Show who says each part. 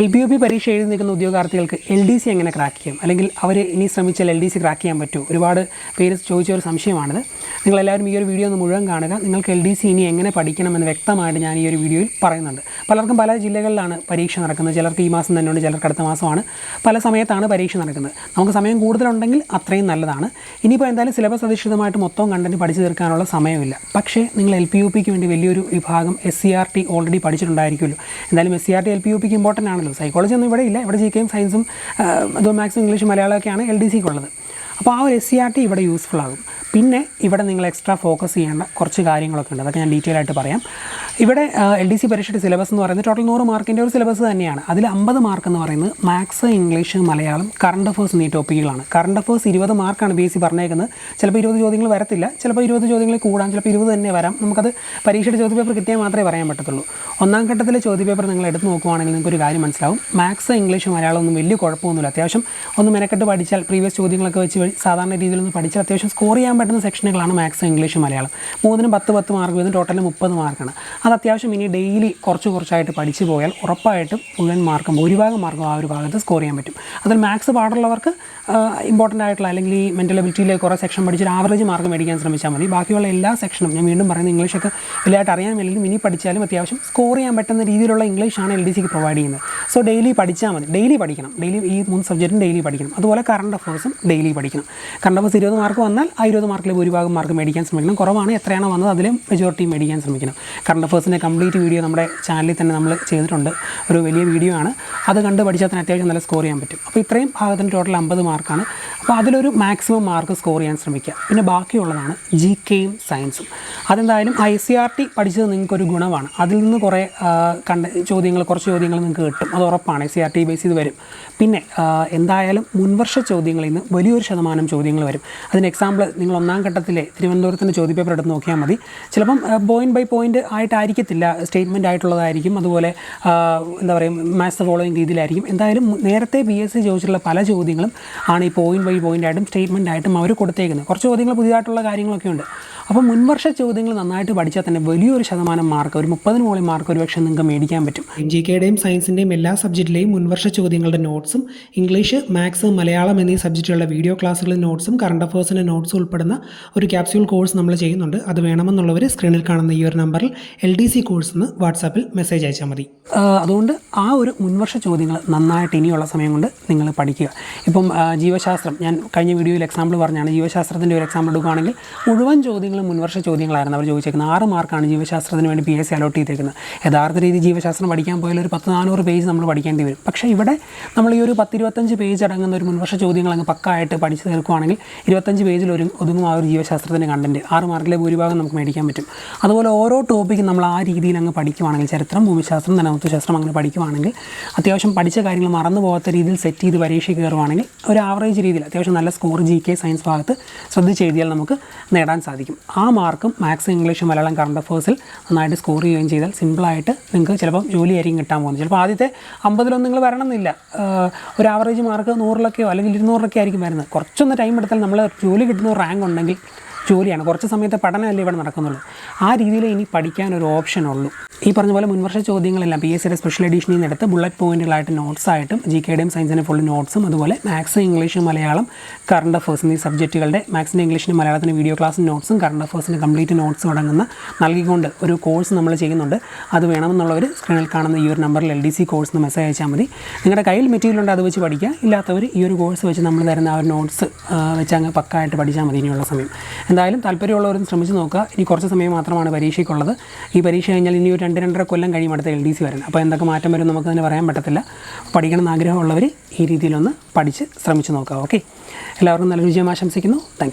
Speaker 1: L B U P പരീക്ഷ എഴുതി നിൽക്കുന്ന ഉദ്യോഗാർത്ഥികൾക്ക് എൽ ഡി സി എങ്ങനെ ക്രാക്ക് ചെയ്യാം? അല്ലെങ്കിൽ അവർ ഇനി ശ്രമിച്ചാൽ എൽ ഡി സി ക്രാക്ക് ചെയ്യാൻ പറ്റുമോ ഒരുപാട് പേര് ചോദിച്ച ഒരു സംശയമാണിത്. നിങ്ങളെല്ലാവരും ഈ ഒരു വീഡിയോ ഒന്ന് മുഴുവൻ കാണുക. നിങ്ങൾക്ക് എൽ ഡി സി ഇനി എങ്ങനെ പഠിക്കണമെന്ന് വ്യക്തമായിട്ട് ഞാൻ ഈ ഒരു വീഡിയോയിൽ പറയുന്നുണ്ട്. പലർക്കും പല ജില്ലകളിലാണ് പരീക്ഷ നടക്കുന്നത്. ചിലർക്ക് ഈ മാസം തന്നെയുണ്ട് ചിലർക്ക് അടുത്ത മാസമാണ്. പല സമയത്താണ് പരീക്ഷ നടക്കുന്നത്. നമുക്ക് സമയം കൂടുതലുണ്ടെങ്കിൽ അത്രയും നല്ലതാണ്. ഇനിയിപ്പോൾ എന്തായാലും സിലബസ് അധിഷ്ഠിതമായിട്ട് മൊത്തം കണ്ടന്റ് പഠിച്ചു തീർക്കാനുള്ള സമയമില്ല. പക്ഷേ നിങ്ങൾ എൽ പി യു പിക്ക് വേണ്ടി വലിയൊരു വിഭാഗം S C R T already പഠിച്ചിട്ടുണ്ടായിരിക്കുമല്ലോ. എന്തായാലും S C R T L P U pick important ആണല്ലോ. സൈക്കോളജി ഒന്നും ഇവിടെ ഇല്ല. ഇവിടെ ജി കെയും സയൻസും അതോ മാത്സും ഇംഗ്ലീഷും മലയാളമൊക്കെയാണ് എൽ ഡി സിക്ക് ഉള്ളത് അപ്പോൾ ആ ഒരു എസ് സി ആർ ടി ഇവിടെ യൂസ്ഫുൾ ആകും. പിന്നെ ഇവിടെ നിങ്ങൾ എക്സ്ട്രാ ഫോക്കസ് ചെയ്യേണ്ട കുറച്ച് കാര്യങ്ങളൊക്കെ ഉണ്ട്. അതൊക്കെ ഞാൻ ഡീറ്റെയിൽ ആയിട്ട് പറയാം. ഇവിടെ എൽ ഡി സി പരീക്ഷയുടെ സിലബസ് എന്ന് പറയുന്നത് ടോട്ടൽ നൂറ് മാർക്കിന്റെ ഒരു സിലബസ് തന്നെയാണ്. അതിൽ അമ്പത് മാർക്ക് എന്ന് പറയുന്നത് maths English Malayalam current affairs എന്നീ ടോപ്പിക്കുകളാണ് കറണ്ട് അഫേഴ്സ് ഇരുപത് മാർക്കാണ് ബി എസ് സി പറഞ്ഞേക്കുന്നത്. ചിലപ്പോൾ ഇരുപത് ചോദ്യങ്ങൾ വരത്തില്ല. ചിലപ്പോൾ ഇരുപത് ചോദ്യങ്ങൾ കൂടാൻ ചിലപ്പോൾ ഇരുപത് തന്നെ വരാം. നമുക്കത് പരീക്ഷയുടെ ചോദ്യപേപ്പർ കിട്ടിയാൽ മാത്രമേ പറയാൻ പറ്റത്തുള്ളൂ. ഒന്നാം ഘട്ടത്തിലെ ചോദ്യപേപ്പർ നിങ്ങൾ എടുത്ത് നോക്കുവാണെങ്കിൽ നിങ്ങൾക്ക് ഒരു കാര്യം മനസ്സിലാവും. മാത്സ് ഇംഗ്ലീഷ് മലയാളം ഒന്നും വലിയ കുഴപ്പമൊന്നുമില്ല. അത്യാവശ്യം ഒന്ന് മെനക്കെട്ട് പഠിച്ചാൽ പ്രീവിയസ് ചോദ്യങ്ങളൊക്കെ വെച്ച് സാധാരണ രീതിയിൽ ഒന്ന് പഠിച്ചാൽ അത്യാവശ്യം സ്കോർ ചെയ്യാൻ പറ്റുന്ന സെക്ഷനുകളാണ് മാത്സ് ഇംഗ്ലീഷ് മലയാളം. മൂന്നിനും പത്ത് പത്ത് മാർക്ക് വീതം ടോട്ടൽ മുപ്പത് മാർക്കാണ് അത് അത്യാവശ്യം ഇനി ഡെയിലി കുറച്ച് കുറച്ചായിട്ട് പഠിച്ചു പോയാൽ ഉറപ്പായിട്ടും മുഴുവൻ മാർക്കും ഭൂരിഭാഗം മാർക്കും ആ ഒരു ഭാഗത്ത് സ്കോർ ചെയ്യാൻ പറ്റും. അതിൽ മാത്സ് പാടുള്ളവർക്ക് ഇമ്പോർട്ടന്റ് ആയിട്ടുള്ള അല്ലെങ്കിൽ ഈ മെന്റൽ എബിലിറ്റിയിലെ കുറേ സെക്ഷൻ പഠിച്ചൊരു ആവറേജ് മാർക്ക് മേടിക്കാൻ ശ്രമിച്ചാൽ മതി. ബാക്കിയുള്ള എല്ലാ സെക്ഷനും ഞാൻ വീണ്ടും പറയുന്നത് ഇംഗ്ലീഷൊക്കെ വലിയതായിട്ട് അറിയാൻ വേണ്ടി ഇനി പഠിച്ചാലും അത്യാവശ്യം സ്കോർ ചെയ്യാൻ പറ്റുന്ന രീതിയിലുള്ള ഇംഗ്ലീഷാണ് എൽ ഡി സിക്ക് പ്രൊവൈഡ് ചെയ്യുന്നത്. സോ ഡെയിലി പഠിച്ചാൽ മതി. ഡെയിലി പഠിക്കണം. ഡെയിലി ഈ മൂന്ന് സബ്ജക്റ്റും ഡെയിലി പഠിക്കണം. അതുപോലെ കറണ്ട് അഫേഴ്സും ഡെയിലി പഠിക്കണം. കറണ്ട് അഫേഴ്സ് ഇരുപത് മാർക്ക് വന്നാൽ ആ ഇരുപത് മാർക്കിൽ ഭൂരിഭാഗം മാർക്ക് മേടിക്കാൻ ശ്രമിക്കണം. കുറവാണ് എത്രയാണോ വന്നത് അതിലും മെജോറിറ്റി മേടിക്കാൻ ശ്രമിക്കണം. കറണ്ട് അഫേഴ്സിന്റെ കംപ്ലീറ്റ് വീഡിയോ നമ്മുടെ ചാനലിൽ തന്നെ നമ്മൾ ചെയ്തിട്ടുണ്ട്. ഒരു വലിയ വീഡിയോ ആണ്. അത് കണ്ട് പഠിച്ചാൽ തന്നെ അത്യാവശ്യം നല്ല സ്കോർ ചെയ്യാൻ പറ്റും. അപ്പോൾ ഇത്രയും ഭാഗത്തിന് ടോട്ടൽ അമ്പത് മാർക്കാണ് അപ്പോൾ അതിലൊരു മാക്സിമം മാർക്ക് സ്കോർ ചെയ്യാൻ ശ്രമിക്കുക. പിന്നെ ബാക്കിയുള്ളതാണ് ജി കെയും സയൻസും അതെന്തായാലും ഐ സി ആർ ടി പഠിച്ചത് നിങ്ങൾക്കൊരു ഗുണമാണ്. അതിൽ നിന്ന് കുറേ കണ്ട ചോദ്യങ്ങൾ കുറച്ച് ചോദ്യങ്ങൾ നിങ്ങൾക്ക് കിട്ടും. അത് ഉറപ്പാണ്. സി ആർ ടി ബേസ് ചെയ്ത് വരും. പിന്നെ എന്തായാലും മുൻവർഷ ചോദ്യങ്ങളിൽ നിന്ന് വലിയൊരു ശതമാനം ചോദ്യങ്ങൾ വരും. അതിന് എക്സാമ്പിൾ നിങ്ങൾ ഒന്നാം ഘട്ടത്തിലെ തിരുവനന്തപുരത്തിന്റെ ചോദ്യപേപ്പർ എടുത്ത് നോക്കിയാൽ മതി. ചിലപ്പം പോയിന്റ് ബൈ പോയിന്റ് ആയിട്ടായിരിക്കത്തില്ല സ്റ്റേറ്റ്മെന്റ് ആയിട്ടുള്ളതായിരിക്കും. അതുപോലെ എന്താ പറയുക മാത്സ് ഫോളോയിങ് രീതിയിലായിരിക്കും. എന്തായാലും നേരത്തെ ബി എസ് സി ചോദിച്ചിട്ടുള്ള പല ചോദ്യങ്ങളും ആണ് ഈ പോയിന്റ് ബൈ പോയിന്റ് ആയിട്ടും സ്റ്റേറ്റ്മെന്റ് ആയിട്ടും അവർ കൊടുത്തേക്കുന്നത്. കുറച്ച് ചോദ്യങ്ങൾ പുതിയതായിട്ടുള്ള കാര്യങ്ങളൊക്കെ ഉണ്ട്. അപ്പോൾ മുൻവർഷ ചോദ്യങ്ങൾ നന്നായിട്ട് പഠിച്ചാൽ തന്നെ വലിയൊരു ശതമാനം മാർക്ക് ഒരു മുപ്പതിന് മുകളിൽ മാർക്ക് ഒരു പക്ഷേ നിങ്ങൾക്ക് മേടിക്കാൻ പറ്റും. ജി കെയുടെയും സയൻസിന്റെയും എല്ലാ സബ്ജക്റ്റിലെയും മുൻവർഷ ചോദ്യങ്ങളുടെ നോട്ട്സും ഇംഗ്ലീഷ് മാത്സ് മലയാളം എന്നീ സബ്ജക്റ്റുകളുടെ വീഡിയോ ക്ലാസ്സുകളുടെ നോട്ട്സും കറണ്ട് അഫേഴ്സിന്റെ നോട്ട്സും ഉൾപ്പെടുന്ന ഒരു ക്യാപ്സ്യൂൾ കോഴ്സ് നമ്മൾ ചെയ്യുന്നുണ്ട്. അത് വേണമെന്നുള്ളവർ സ്ക്രീനിൽ കാണുന്ന ഈ ഒരു നമ്പറിൽ എൽ ഡി സി കോഴ്സ് എന്ന് വാട്സാപ്പിൽ മെസ്സേജ് അയച്ചാൽ മതി. അതുകൊണ്ട് ആ ഒരു മുൻവർഷ ചോദ്യങ്ങൾ നന്നായിട്ട് ഇനിയുള്ള സമയം കൊണ്ട് നിങ്ങൾ പഠിക്കുക. ഇപ്പം ജീവശാസ്ത്രം ഞാൻ കഴിഞ്ഞ വീഡിയോയിൽ എക്സാമ്പിൾ പറഞ്ഞാണ്. ജീവശാസ്ത്രത്തിന്റെ ഒരു എക്സാമ്പിൾ എടുക്കുകയാണെങ്കിൽ മുഴുവൻ ചോദ്യങ്ങളും മുൻവർഷ ചോദ്യങ്ങളായിരുന്നു അവർ ചോദിച്ചേക്കുന്നത്. ആറ് മാർക്കാണ് ജീവശാസ്ത്രത്തിന് വേണ്ടി പി എസ് സി അലോട്ട് ചെയ്തേക്കുന്നത്. യഥാർത്ഥ രീതി ജീവശാസ്ത്രം പഠിക്കാൻ പോയാൽ ഒരു പത്ത് നാനൂറ് പേജ് നമ്മൾ പഠിക്കേണ്ടി വരും. പക്ഷേ ഇവിടെ നമ്മൾ ഈ ഒരു പത്തിരുപത്തഞ്ച് പേജ് അടങ്ങുന്ന ഒരു മുൻവർഷ ചോദ്യങ്ങൾ അങ്ങ് പക്കായിട്ട് പഠിച്ചു തീർക്കുകയാണെങ്കിൽ ഇരുപത്തഞ്ച് പേജിൽ ഒരു ഒതുങ്ങും ആ ഒരു ജീവശാസ്ത്രത്തിന്റെ കണ്ടന്റ് ആറ് മാർക്കിലെ ഭൂരിഭാഗം നമുക്ക് മേടിക്കാൻ പറ്റും. അതുപോലെ ഓരോ ടോപ്പിക്കും നമ്മൾ ആ രീതിയിൽ അങ്ങ് പഠിക്കുവാണെങ്കിൽ ചരിത്രം ഭൂമിശാസ്ത്രം ധനവത്വശാസ്ത്രം അങ്ങനെ പഠിക്കുവാണെങ്കിൽ അത്യാവശ്യം പഠിച്ച കാര്യങ്ങൾ മറന്നു പോകാത്ത രീതിയിൽ സെറ്റ് ചെയ്ത് പരീക്ഷ കയറുവാണെങ്കിൽ ഒരു ആവറേജ് രീതിയിൽ അത്യാവശ്യം നല്ല സ്കോർ ജി കെ സയൻസ് ഭാഗത്ത് ശ്രദ്ധിച്ച് എഴുതിയാൽ നമുക്ക് നേടാൻ സാധിക്കും. ആ മാർക്കും മാത്സ് ഇംഗ്ലീഷും മലയാളം കറണ്ട് അഫേഴ്സിൽ നന്നായിട്ട് സ്കോർ ചെയ്യുകയും ചെയ്താൽ സിമ്പിളായിട്ട് നിങ്ങൾക്ക് ചിലപ്പം ജോലിയായിരിക്കും കിട്ടാൻ പോകുന്നത്. ചിലപ്പോൾ ആദ്യത്തെ അമ്പതിലൊന്നും നിങ്ങൾ വരണമെന്നില്ല. ഒരു ആവറേജ് മാർക്ക് നൂറിലൊക്കെയോ അല്ലെങ്കിൽ ഇരുന്നൂറിലൊക്കെ ആയിരിക്കും വരുന്നത്. കുറച്ചൊന്ന് ടൈം എടുത്താൽ നമ്മൾ ജോലി കിട്ടുന്ന റാങ്ക് ഉണ്ടെങ്കിൽ ജോലിയാണ്. കുറച്ച് സമയത്തെ പഠനമല്ലേ ഇവിടെ നടക്കുന്നുള്ളൂ. ആ രീതിയിൽ ഇനി പഠിക്കാൻ ഒരു ഓപ്ഷൻ ഉള്ളൂ. ഈ പറഞ്ഞ പോലെ മുൻവർഷ ചോദ്യങ്ങളെല്ലാം പി എസ് സിയുടെ സ്പെഷ്യൽ എഡീഷനിൽ നിന്ന് എടുത്ത് ബുള്ളറ്റ് പോയിന്റുകളായിട്ട് നോട്ട്സ് ആയിട്ടും ജി കെയുടെയും സയൻസിന്റെ ഫുൾ നോട്ട്സും അതുപോലെ maths English Malayalam current affairs എന്നീ സബ്ജക്റ്റുകളുടെ മാത്സിന്റെ ഇംഗ്ലീഷിന് മലയാളത്തിന് വീഡിയോ ക്ലാസ് നോട്ട്സും കറണ്ട് അഫേഴ്സിന് കംപ്ലീറ്റ് നോട്ട്സും അടങ്ങുന്ന നൽകിക്കൊണ്ട് ഒരു കോഴ്സ് നമ്മൾ ചെയ്യുന്നുണ്ട്. അത് വേണമെന്നുള്ളവർ സ്ക്രീനിൽ കാണുന്ന ഈ ഒരു നമ്പറിൽ എൽ ഡി സി കോഴ്സ് എന്ന് മെസ്സേജ് അയച്ചാൽ മതി. നിങ്ങളുടെ കയ്യിൽ മെറ്റീരിയൽ ഉണ്ട് അത് വെച്ച് പഠിക്കുക ഇല്ലാത്തവർ ഈ ഒരു കോഴ്സ് വെച്ച് നമ്മൾ തരുന്ന ആ ഒരു നോട്ട്സ് വെച്ച് അങ്ങ് പക്കായിട്ട് പഠിച്ചാൽ മതി ഇനിയുള്ള സമയം. എന്തായാലും താല്പര്യമുള്ളവരും ശ്രമിച്ച് നോക്കുക. ഇനി കുറച്ച് സമയം മാത്രമാണ് പരീക്ഷയ്ക്കുള്ളത്. ഈ പരീക്ഷ കഴിഞ്ഞാൽ ഇനി ഒരു രണ്ട് രണ്ടര കൊല്ലം കഴിയും അടുത്ത എൽ ഡി സി വരാൻ അപ്പോൾ എന്തൊക്കെ മാറ്റം വരും നമുക്ക് തന്നെ പറയാൻ പറ്റത്തില്ല. പഠിക്കണം എന്ന് ആഗ്രഹമുള്ളവർ ഈ രീതിയിലൊന്ന് പഠിച്ച് ശ്രമിച്ചു നോക്കാം. ഓക്കെ എല്ലാവർക്കും നല്ല വിജയം ആശംസിക്കുന്നു. താങ്ക്